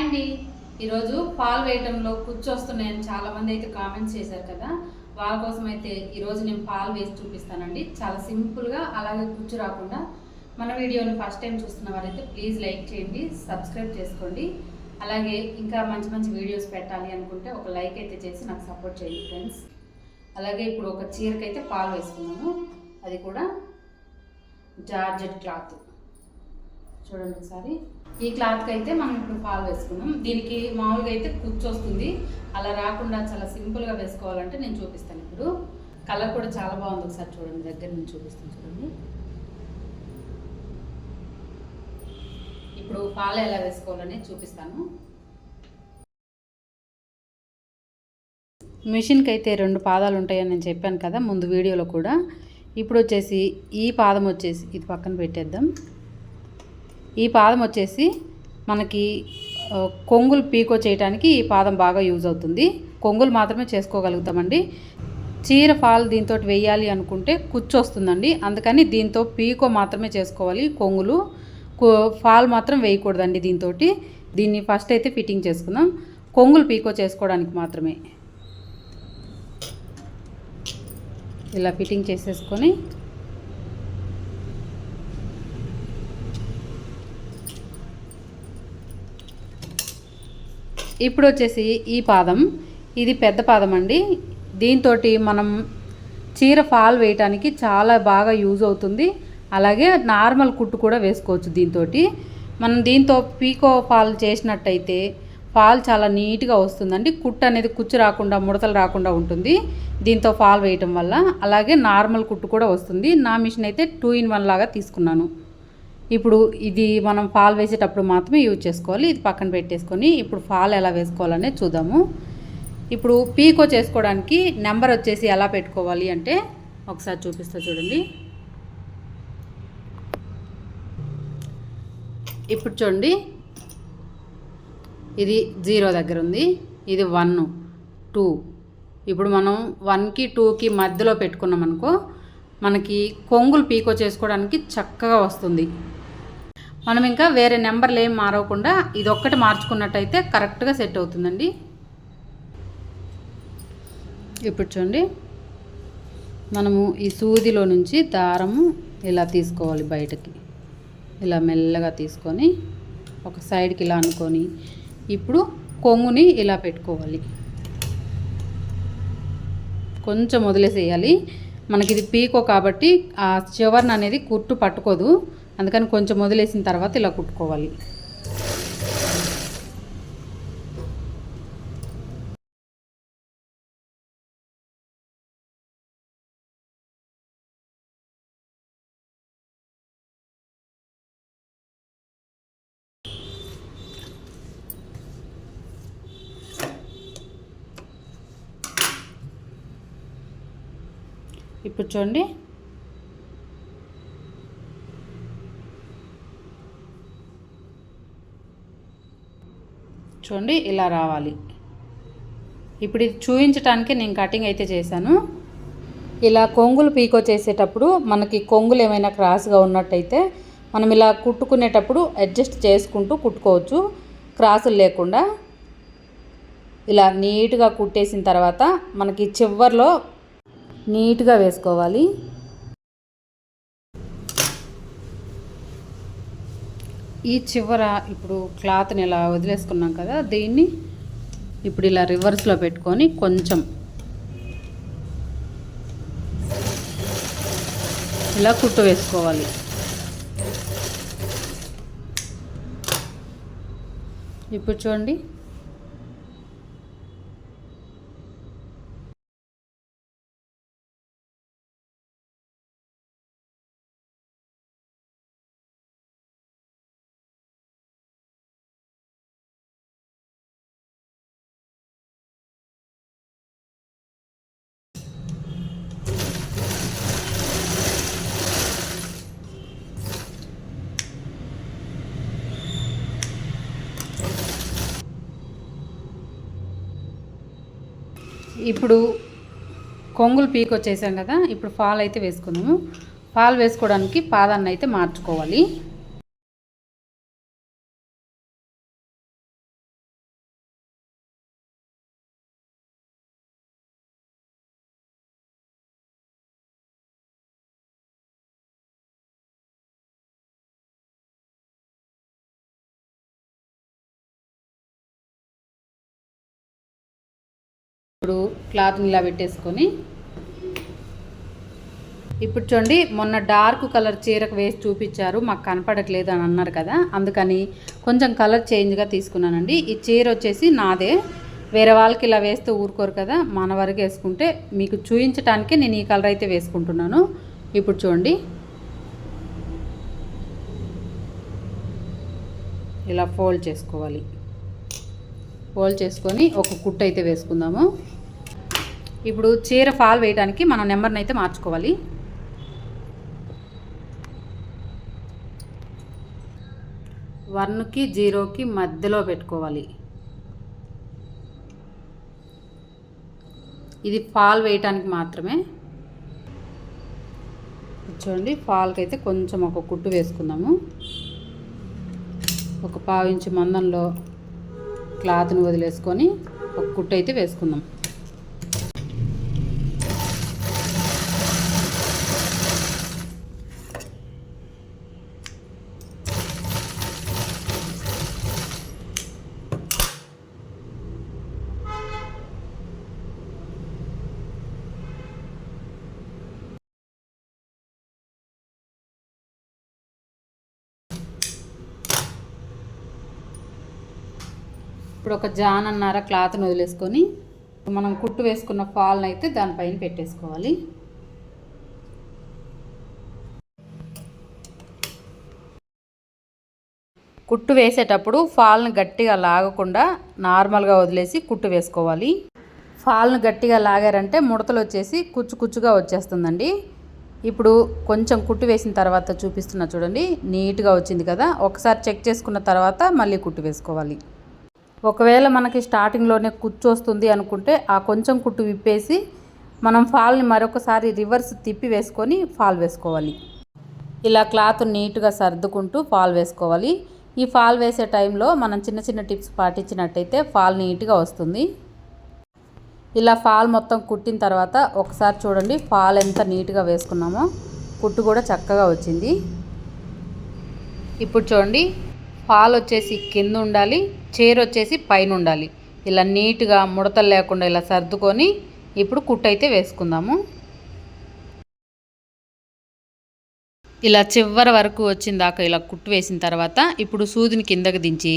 అండి. ఈరోజు పాలు వేయటంలో కూర్చొస్తున్నాయని చాలామంది అయితే కామెంట్స్ చేశారు కదా. వాళ్ళ కోసం అయితే ఈరోజు నేను పాలు వేసి చూపిస్తానండి. చాలా సింపుల్గా అలాగే కూర్చు రాకుండా మన వీడియోని ఫస్ట్ టైం చూస్తున్న వారైతే ప్లీజ్ లైక్ చేయండి సబ్స్క్రైబ్ చేసుకోండి. అలాగే ఇంకా మంచి మంచి వీడియోస్ పెట్టాలి అనుకుంటే ఒక లైక్ అయితే చేసి నాకు సపోర్ట్ చేయండి ఫ్రెండ్స్. అలాగే ఇప్పుడు ఒక చీరకైతే పాలు వేసుకున్నాము అది కూడా జార్జెట్ క్లాత్. చూడండి ఒకసారి. ఈ క్లాత్కి అయితే మనం ఇప్పుడు పాలు వేసుకున్నాం. దీనికి మామూలుగా అయితే కూర్చొస్తుంది అలా రాకుండా చాలా సింపుల్గా వేసుకోవాలంటే నేను చూపిస్తాను ఇప్పుడు. కలర్ కూడా చాలా బాగుంది ఒకసారి చూడండి. దగ్గర నుంచి చూపిస్తాను చూడండి. ఇప్పుడు పాలు ఎలా వేసుకోవాలని చూపిస్తాను. మిషన్కి అయితే రెండు పాదాలు ఉంటాయని నేను చెప్పాను కదా ముందు వీడియోలో కూడా. ఇప్పుడు వచ్చేసి ఈ పాదం వచ్చేసి ఇది పక్కన పెట్టేద్దాం. ఈ పాదం వచ్చేసి మనకి కొంగులు పీకో చేయడానికి ఈ పాదం బాగా యూజ్ అవుతుంది. కొంగులు మాత్రమే చేసుకోగలుగుతామండి. చీర ఫాల్ దీంతో వేయాలి అనుకుంటే కుచ్చు వస్తుందండి. అందుకని దీంతో పీకో మాత్రమే చేసుకోవాలి కొంగులు. ఫాల్ మాత్రం వేయకూడదండి దీంతో దీన్ని ఫస్ట్ అయితే ఫిట్టింగ్ చేసుకుందాం. కొంగులు పీకో చేసుకోవడానికి మాత్రమే. ఇలా ఫిట్టింగ్ చేసేసుకొని ఇప్పుడు వచ్చేసి ఈ పాదం. ఇది పెద్ద పాదం అండి దీంతో మనం చీర ఫాల్ వేయటానికి చాలా బాగా యూజ్ అవుతుంది. అలాగే నార్మల్ కుట్టు కూడా వేసుకోవచ్చు దీంతో మనం దీంతో పీకో ఫాల్ చేసినట్టయితే ఫాల్ చాలా నీట్గా వస్తుందండి. కుట్టు అనేది కుచ్చు రాకుండా ముడతలు రాకుండా ఉంటుంది దీంతో ఫాల్ వేయటం వల్ల. అలాగే నార్మల్ కుట్టు కూడా వస్తుంది. నా మిషన్ అయితే టూ ఇన్ వన్ లాగా తీసుకున్నాను. ఇప్పుడు ఇది మనం ఫాల్ వేసేటప్పుడు మాత్రమే యూజ్ చేసుకోవాలి. ఇది పక్కన పెట్టేసుకొని ఇప్పుడు ఫాల్ ఎలా వేసుకోవాలనే చూద్దాము. ఇప్పుడు పీకో చేసుకోవడానికి నెంబర్ వచ్చేసి ఎలా పెట్టుకోవాలి అంటే ఒకసారి చూపిస్తా చూడండి. ఇప్పుడు చూడండి. ఇది జీరో దగ్గర ఉంది. ఇది వన్ టూ. ఇప్పుడు మనం వన్కి టూకి మధ్యలో పెట్టుకున్నాం అనుకో మనకి కొంగులు పీకో చేసుకోవడానికి చక్కగా వస్తుంది. మనం ఇంకా వేరే నెంబర్లు ఏం మారవకుండా ఇది ఒక్కటి మార్చుకున్నట్టయితే కరెక్ట్గా సెట్ అవుతుందండి. ఇప్పుడు చూడండి. మనము ఈ సూదిలో నుంచి దారము ఇలా తీసుకోవాలి బయటకి. ఇలా మెల్లగా తీసుకొని ఒక సైడ్కి ఇలా అనుకొని ఇప్పుడు కొంగుని ఇలా పెట్టుకోవాలి. కొంచెం వదిలేసేయాలి. మనకి ఇది పీకో కాబట్టి ఆ చివరన అనేది కుట్టు పట్టుకోదు. అందుకని కొంచెం వదిలేసిన తర్వాత ఇలా కుట్టుకోవాలి. ఇప్పుడు చూడండి. చూడండి ఇలా రావాలి. ఇప్పుడు ఇది చూపించడానికి నేను కటింగ్ అయితే చేశాను. ఇలా కొంగులు పీకో చేసేటప్పుడు మనకి కొంగులు ఏమైనా క్రాస్గా ఉన్నట్టయితే మనం ఇలా కుట్టుకునేటప్పుడు అడ్జస్ట్ చేసుకుంటూ కుట్టుకోవచ్చు. క్రాసులు లేకుండా. ఇలా నీట్గా కుట్టేసిన తర్వాత మనకి చివర్లో నీట్గా వేసుకోవాలి. ఈ చివర ఇప్పుడు క్లాత్ని ఇలా వదిలేసుకున్నాం కదా దీన్ని ఇప్పుడు ఇలా రివర్స్లో పెట్టుకొని కొంచెం ఇలా కుట్టు వేసుకోవాలి. ఇప్పుడు చూడండి ఇప్పుడు కొంగులు పీక్ వచ్చేసాం కదా ఇప్పుడు ఫాల్ అయితే వేసుకుందాము. ఫాల్ వేసుకోవడానికి పాదాన్ని అయితే మార్చుకోవాలి. ఇప్పుడు క్లాత్ని ఇలా పెట్టేసుకొని ఇప్పుడు చూడండి మొన్న డార్క్ కలర్ చీరకు వేసి చూపించారు మాకు కనపడట్లేదు అని అన్నారు కదా అందుకని కొంచెం కలర్ చేంజ్గా తీసుకున్నానండి. ఈ చీర వచ్చేసి నాదే. వేరే వాళ్ళకి ఇలా వేస్తే ఊరుకోరు కదా మన వరకు వేసుకుంటే మీకు చూపించటానికి నేను ఈ కలర్ అయితే వేసుకుంటున్నాను. ఇప్పుడు చూడండి. ఇలా ఫోల్డ్ చేసుకోవాలి. ఫోల్డ్ చేసుకొని ఒక కుట్టు అయితే వేసుకుందాము. ఇప్పుడు చీర ఫాల్ వేయడానికి మనం నెంబర్ని అయితే మార్చుకోవాలి. వన్కి జీరోకి మధ్యలో పెట్టుకోవాలి. ఇది ఫాల్ వేయటానికి మాత్రమే. చూడండి ఫాల్కి అయితే కొంచెం ఒక కుట్టు వేసుకుందాము. ఒక పావు ఇంచు మందంలో క్లాత్ని వదిలేసుకొని ఒక కుట్టు అయితే వేసుకుందాం. ఇప్పుడు ఒక జాన్ అన్నార క్లాత్ని వదిలేసుకొని మనం కుట్టు వేసుకున్న ఫాల్ని అయితే దానిపైన పెట్టేసుకోవాలి. కుట్టు వేసేటప్పుడు ఫాల్ని గట్టిగా లాగకుండా నార్మల్గా వదిలేసి కుట్టు వేసుకోవాలి. ఫాల్ని గట్టిగా లాగారంటే ముడతలు వచ్చేసి కుచ్చు కుచ్చుగా వచ్చేస్తుందండి. ఇప్పుడు కొంచెం కుట్టు వేసిన తర్వాత చూపిస్తున్నా చూడండి నీట్గా వచ్చింది కదా. ఒకసారి చెక్ చేసుకున్న తర్వాత మళ్ళీ కుట్టు వేసుకోవాలి. ఒకవేళ మనకి స్టార్టింగ్లోనే కుచ్చు వస్తుంది అనుకుంటే ఆ కొంచెం కుట్టు విప్పేసి మనం ఫాల్ని మరొకసారి రివర్స్ తిప్పి వేసుకొని ఫాల్ వేసుకోవాలి. ఇలా క్లాత్ నీట్గా సర్దుకుంటూ ఫాల్ వేసుకోవాలి. ఈ ఫాల్ వేసే టైంలో మనం చిన్న చిన్న టిప్స్ పాటించినట్టయితే ఫాల్ నీట్గా వస్తుంది. ఇలా ఫాల్ మొత్తం కుట్టిన తర్వాత ఒకసారి చూడండి ఫాల్ ఎంత నీట్గా వేసుకున్నామో. కుట్టు కూడా చక్కగా వచ్చింది. ఇప్పుడు చూడండి పాలు వచ్చేసి కింద ఉండాలి చీర వచ్చేసి పైన ఉండాలి ఇలా నీట్గా ముడతలు లేకుండా ఇలా సర్దుకొని ఇప్పుడు కుట్టు అయితే వేసుకుందాము. ఇలా చివరి వరకు వచ్చిన దాకా ఇలా కుట్టు వేసిన తర్వాత ఇప్పుడు సూదిని కిందకి దించి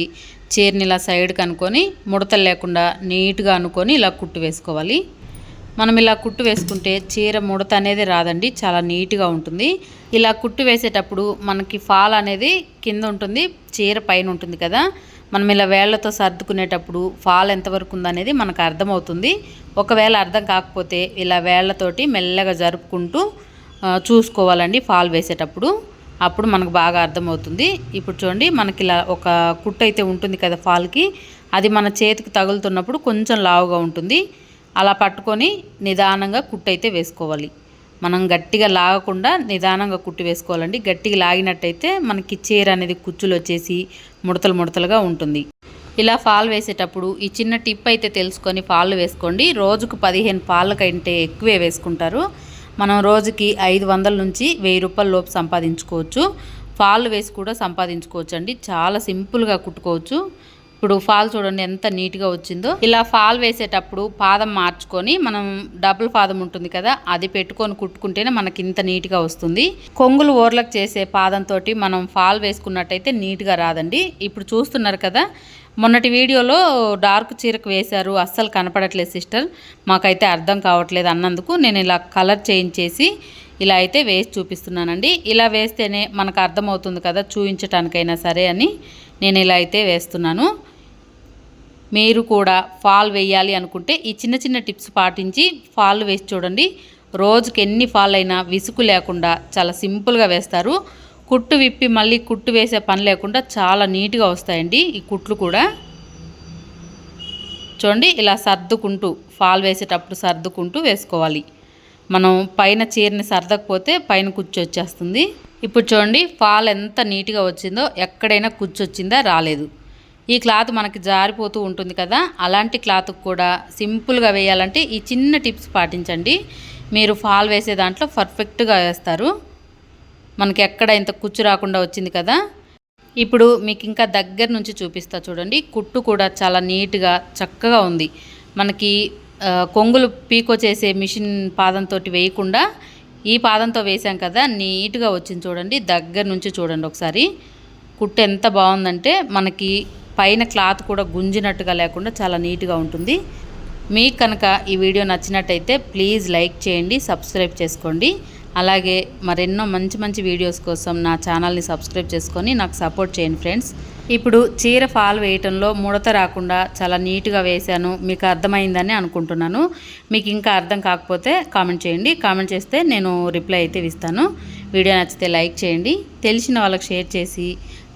చీరని ఇలా సైడ్కి అనుకొని ముడతలు లేకుండా నీట్గా అనుకొని ఇలా కుట్టు వేసుకోవాలి. మనం ఇలా కుట్టు వేసుకుంటే చీర ముడత అనేది రాదండి చాలా నీట్గా ఉంటుంది. ఇలా కుట్టు వేసేటప్పుడు మనకి ఫాల్ అనేది కింద ఉంటుంది చీర పైన ఉంటుంది కదా. మనం ఇలా వేళ్ళతో సర్దుకునేటప్పుడు ఫాల్ ఎంతవరకు ఉందనేది మనకు అర్థమవుతుంది. ఒకవేళ అర్థం కాకపోతే ఇలా వేళ్ళతోటి మెల్లగా జరుపుకుంటూ చూసుకోవాలండి ఫాల్ వేసేటప్పుడు. అప్పుడు మనకు బాగా అర్థమవుతుంది. ఇప్పుడు చూడండి మనకి ఇలా ఒక కుట్టు అయితే ఉంటుంది కదా ఫాల్కి. అది మన చేతికి తగులుతున్నప్పుడు కొంచెం లావుగా ఉంటుంది. అలా పట్టుకొని నిదానంగా కుట్టయితే వేసుకోవాలి. మనం గట్టిగా లాగకుండా నిదానంగా కుట్టి వేసుకోవాలండి. గట్టిగా లాగినట్టయితే మనకి చీర అనేది కుచ్చులు వచ్చేసి ముడతలు ముడతలుగా ఉంటుంది. ఇలా ఫాల్ వేసేటప్పుడు ఈ చిన్న టిప్ అయితే తెలుసుకొని ఫాళ్ళు వేసుకోండి. రోజుకు పదిహేను పాలకంటే ఎక్కువే వేసుకుంటారు. మనం రోజుకి ఐదు వందల నుంచి వెయ్యి రూపాయల లోపు సంపాదించుకోవచ్చు. ఫాల్ వేసి కూడా సంపాదించుకోవచ్చు అండి చాలా సింపుల్గా కుట్టుకోవచ్చు. ఇప్పుడు ఫాల్ చూడండి ఎంత నీట్గా వచ్చిందో. ఇలా ఫాల్ వేసేటప్పుడు పాదం మార్చుకొని మనం డబుల్ పాదం ఉంటుంది కదా అది పెట్టుకొని కుట్టుకుంటేనే మనకి ఇంత నీట్గా వస్తుంది. కొంగులు ఓర్లకు చేసే పాదంతో మనం ఫాల్ వేసుకున్నట్టయితే నీట్గా రాదండి. ఇప్పుడు చూస్తున్నారు కదా మొన్నటి వీడియోలో డార్క్ చీరకు వేశారు అస్సలు కనపడట్లేదు సిస్టర్. మాకైతే అర్థం కావట్లేదు అన్నందుకు నేను ఇలా కలర్ చేంజ్ చేసి ఇలా అయితే వేసి చూపిస్తున్నానండి. ఇలా వేస్తేనే మనకు అర్థమవుతుంది కదా చూపించటానికైనా సరే అని నేను ఇలా అయితే వేస్తున్నాను. మీరు కూడా ఫాల్ వేయాలి అనుకుంటే ఈ చిన్న చిన్న టిప్స్ పాటించి ఫాల్ వేసి చూడండి. రోజుకి ఎన్ని ఫాల్ అయినా విసుగు లేకుండా చాలా సింపుల్గా వేస్తారు. కుట్టు విప్పి మళ్ళీ కుట్టు వేసే పని లేకుండా చాలా నీట్గా వస్తాయండి ఈ కుట్లు కూడా. చూడండి ఇలా సర్దుకుంటూ ఫాల్ వేసేటప్పుడు సర్దుకుంటూ వేసుకోవాలి. మనం పైన చీరని సర్దకపోతే పైన కుచ్చు వచ్చేస్తుంది. ఇప్పుడు చూడండి ఫాల్ ఎంత నీట్గా వచ్చిందో ఎక్కడైనా కుచ్చు వచ్చిందా రాలేదు. ఈ క్లాత్ మనకి జారిపోతూ ఉంటుంది కదా అలాంటి క్లాత్కి కూడా సింపుల్గా వేయాలంటే ఈ చిన్న టిప్స్ పాటించండి. మీరు ఫాల్ వేసే దాంట్లో పర్ఫెక్ట్గా వేస్తారు. మనకి ఎక్కడ ఇంత కుచ్చు రాకుండా వచ్చింది కదా. ఇప్పుడు మీకు ఇంకా దగ్గర నుంచి చూపిస్తా చూడండి. కుట్టు కూడా చాలా నీట్గా చక్కగా ఉంది. మనకి కొంగులు పీకో చేసే మిషన్ పాదంతో వేయకుండా ఈ పాదంతో వేసాం కదా నీట్గా వచ్చింది చూడండి. దగ్గర నుంచి చూడండి ఒకసారి. కుట్టు ఎంత బాగుందంటే మనకి పైన క్లాత్ కూడా గుంజినట్టుగా లేకుండా చాలా నీట్గా ఉంటుంది. మీకు కనుక ఈ వీడియో నచ్చినట్టయితే ప్లీజ్ లైక్ చేయండి సబ్స్క్రైబ్ చేసుకోండి. అలాగే మరెన్నో మంచి మంచి వీడియోస్ కోసం నా ఛానల్ని సబ్స్క్రైబ్ చేసుకొని నాకు సపోర్ట్ చేయండి ఫ్రెండ్స్. ఇప్పుడు చీర ఫాల్ వేయటంలో ముడత రాకుండా చాలా నీట్గా వేశాను మీకు అర్థమైందని అనుకుంటున్నాను. మీకు ఇంకా అర్థం కాకపోతే కామెంట్ చేయండి. కామెంట్ చేస్తే నేను రిప్లై అయితే ఇస్తాను. వీడియో నచ్చితే లైక్ చేయండి. తెలిసిన వాళ్ళకి షేర్ చేసి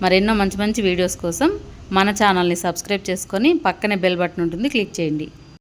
మరెన్నో మంచి మంచి వీడియోస్ కోసం మన ఛానల్ని సబ్స్క్రైబ్ చేసుకొని పక్కనే బెల్ బటన్ ఉంటుంది క్లిక్ చేయండి.